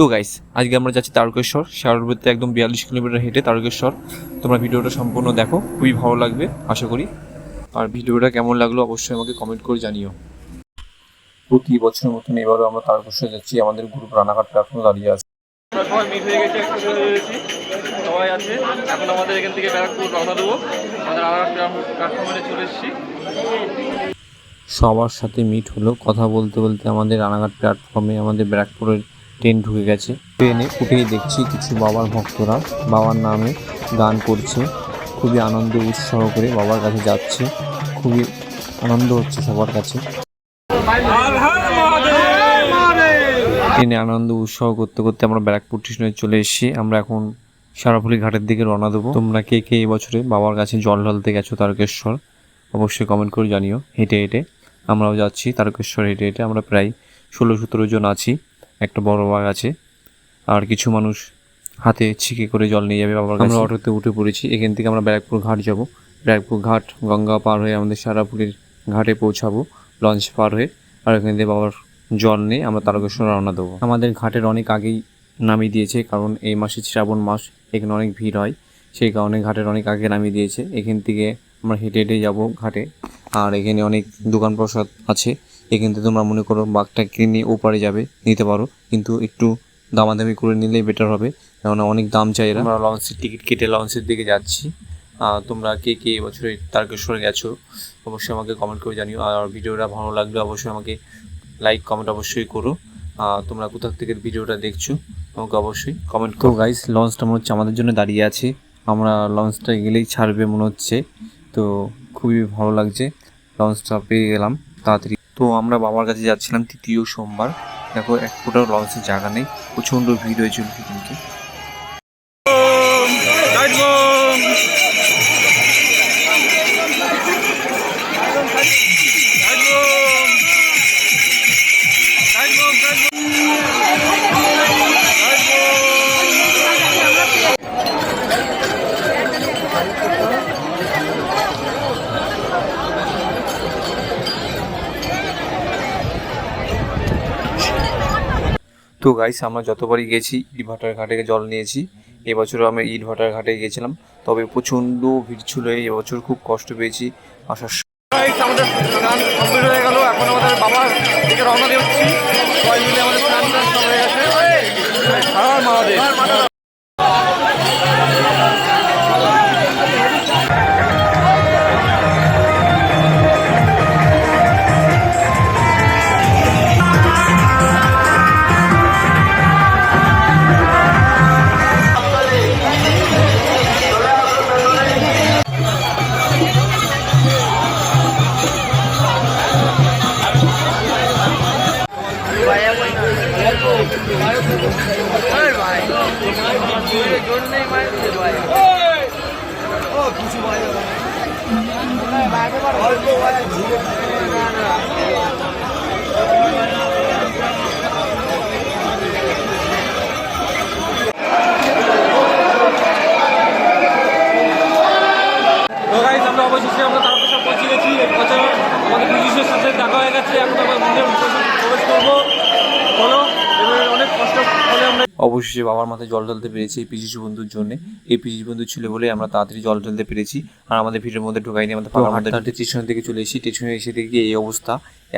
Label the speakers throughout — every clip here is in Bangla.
Speaker 1: তো গাইস আজকে আমরা যাচ্ছি তারকেশ্বর। শেয়ারবুতে একদম বিয়াল্লিশ কিলোমিটার হেঁটে তারকেশ্বর। তোমরা ভিডিওটা সম্পূর্ণ দেখো খুবই ভালো লাগবে আশা করি। আর ভিডিওটা কেমন লাগল অবশ্যই আমাকে কমেন্ট করে জানিও। প্রতি বছরের মতন এবারও আমরা তারকেশ্বর যাচ্ছি আমাদের গ্রুপ রানাঘাট প্ল্যাটফর্মে দাঁড়িয়ে আছে।
Speaker 2: আমরা সবাই মিট হয়ে গেছি একসাথে সবাই আছে। এখন আমাদের এখান থেকে ব্যারাকপুর রওনা দেবো। আমাদের আর প্ল্যাটফর্মে চলে এসেছি।
Speaker 1: সবার সাথে মিট হলো। কথা বলতে বলতে আমাদের রানাঘাট প্ল্যাটফর্মে আমাদের ব্যারাকপুরের ট্রেন ঢুকে গেছে। ট্রেনে উঠেই দেখছি কিছু বাবার ভক্তরা। বাবার নামে গান করছে। খুবই আনন্দ, উৎসাহ করে বাবার কাছে যাচ্ছে। খুবই আনন্দ হচ্ছে সবার কাছে। ট্রেনে আনন্দ, উৎসাহ করতে করতে আমরা ব্যারাকপুর স্টেশনে চলে এসেছি। আমরা এখন সারাফুলি ঘাটের দিকে রওনা দেবো। তোমরা কে কে এই বছরে বাবার কাছে জল ঢালতে গেছো তারকেশ্বর, অবশ্যই কমেন্ট করে জানিও। হেঁটে হেঁটে আমরাও যাচ্ছি তারকেশ্বর হেঁটে হেঁটে। আমরা প্রায় ষোলো সতেরো জন আছি। একটা বড় বাগ আছে। আর কিছু মানুষ হাতে ছিকে করে জল নিয়ে যাবে বাবার আমরা অটোতে উঠে পড়েছি। এখান থেকে আমরা ব্যারাকপুর ঘাট যাব। ব্যারাকপুর ঘাট গঙ্গা পার হয়ে আমাদের সারাপুরের ঘাটে পৌঁছাবো লঞ্চ পার হয়ে। আর এখান থেকে বাবার জল নিয়ে আমরা তারকেশ্বর রওনা দেবো। আমাদের ঘাটের অনেক আগেই নামিয়ে দিয়েছে কারণ এই মাসে শ্রাবণ মাস এখানে অনেক ভিড় হয়। সেই কারণে ঘাটের অনেক আগে নামিয়ে দিয়েছে। এখান থেকে আমরা হেঁটে হেঁটে যাব ঘাটে। আর এখানে অনেক দোকান প্রসাদ আছে। এখান থেকে তোমরা মনে করো বাঘটা কিনে ওপারে যাবে নিতে পারো। কিন্তু একটু দামাদামি করে নিলেই বেটার হবে। কেননা অনেক দাম চাই এরা। আমরা লঞ্চের টিকিট কেটে লঞ্চের দিকে যাচ্ছি। তোমরা কে কে এবছরে তারকেশ্বরে গেছো অবশ্যই আমাকে কমেন্ট করে জানিও। আর ভিডিওটা ভালো লাগলে অবশ্যই আমাকে লাইক কমেন্ট অবশ্যই করো। তোমরা কোথা থেকে ভিডিওটা দেখছ আমাকে অবশ্যই কমেন্ট করো। গাইস লঞ্চটা মনে হচ্ছে আমাদের জন্য দাঁড়িয়ে আছে। আমরা লঞ্চটা গেলেই ছাড়বে মনে হচ্ছে। তো খুবই ভালো লাগছে। লঞ্চটা পেয়ে গেলাম। তাড়াতাড়ি তো আমরা বাবার কাছে যাচ্ছিলাম তৃতীয় সোমবার। দেখো, এক ফোটাও লঞ্চের জায়গা নেই। প্রচণ্ড ভিড় হয়েছিল সেদিনকে। তো গাইস আমরা যতবারই গেছি ইটভাটার ঘাটে জল নিয়েছি। এবছরও আমি ইটভাটার ঘাটে গেছিলাম। তবে প্রচণ্ড ভিড় ছিল এবছর খুব কষ্ট পেয়েছি। আসার।
Speaker 2: আমাদের অবশেষে আমরা তারকেশ্বর পৌঁছে গেছি। এবছর আমাদের পুলিশের সাথে দেখা হয়ে গেছে। এখন আমরা মন্দিরে প্রবেশ করব বলো এবার অনেক কষ্ট করে আমরা
Speaker 1: অবশেষে বাবার মাথায় জল ঢালতে পেরেছি এই পিজিসি বন্ধুর জন্য। এই পিজিসি বন্ধু ছিল বলে আমরা তাড়াতাড়ি জল ঢালতে পেরেছি। আর আমাদের ভিড়ের মধ্যে ঢুকাইনি আমাদের পাড়ার মধ্যে হাঁটতে স্টেশন থেকে চলে এসেছি। স্টেশনে এসে দেখি এই অবস্থা।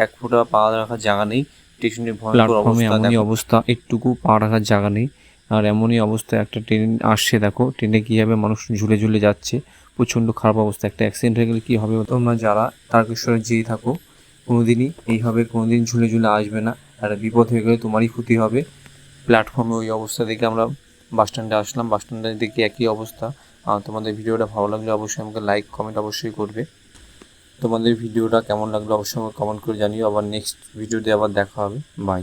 Speaker 1: এক ফুটা পা রাখার জায়গা নেই। স্টেশনের ভয়ঙ্কর অবস্থা এমনই অবস্থা একটুকু পা রাখার জায়গা নেই। আর এমনই অবস্থা একটা ট্রেন আসছে দেখো। ট্রেনে কীভাবে মানুষ ঝুলে ঝুলে যাচ্ছে। প্রচণ্ড খারাপ অবস্থা। একটা অ্যাক্সিডেন্ট হয়ে গেলে কী হবে? তোমরা যারা তারকেশ্বরে যেয়ে থাকো কোনোদিনই এইভাবে কোনোদিন ঝুলে ঝুলে আসবে না। আর বিপদ হয়ে গেলে তোমারই ক্ষতি হবে। প্ল্যাটফর্মে ওই অবস্থা দেখে আমরা বাস স্ট্যান্ডে আসলাম। বাস স্ট্যান্ডে দেখি একই অবস্থা। তোমাদের ভিডিওটা ভালো লাগলে অবশ্যই আমাকে লাইক কমেন্ট অবশ্যই করবে। তোমাদের ভিডিওটা কেমন লাগল অবশ্যই আমাকে কমেন্ট করে জানিও। আবার নেক্সট ভিডিওতে আবার দেখা হবে। বাই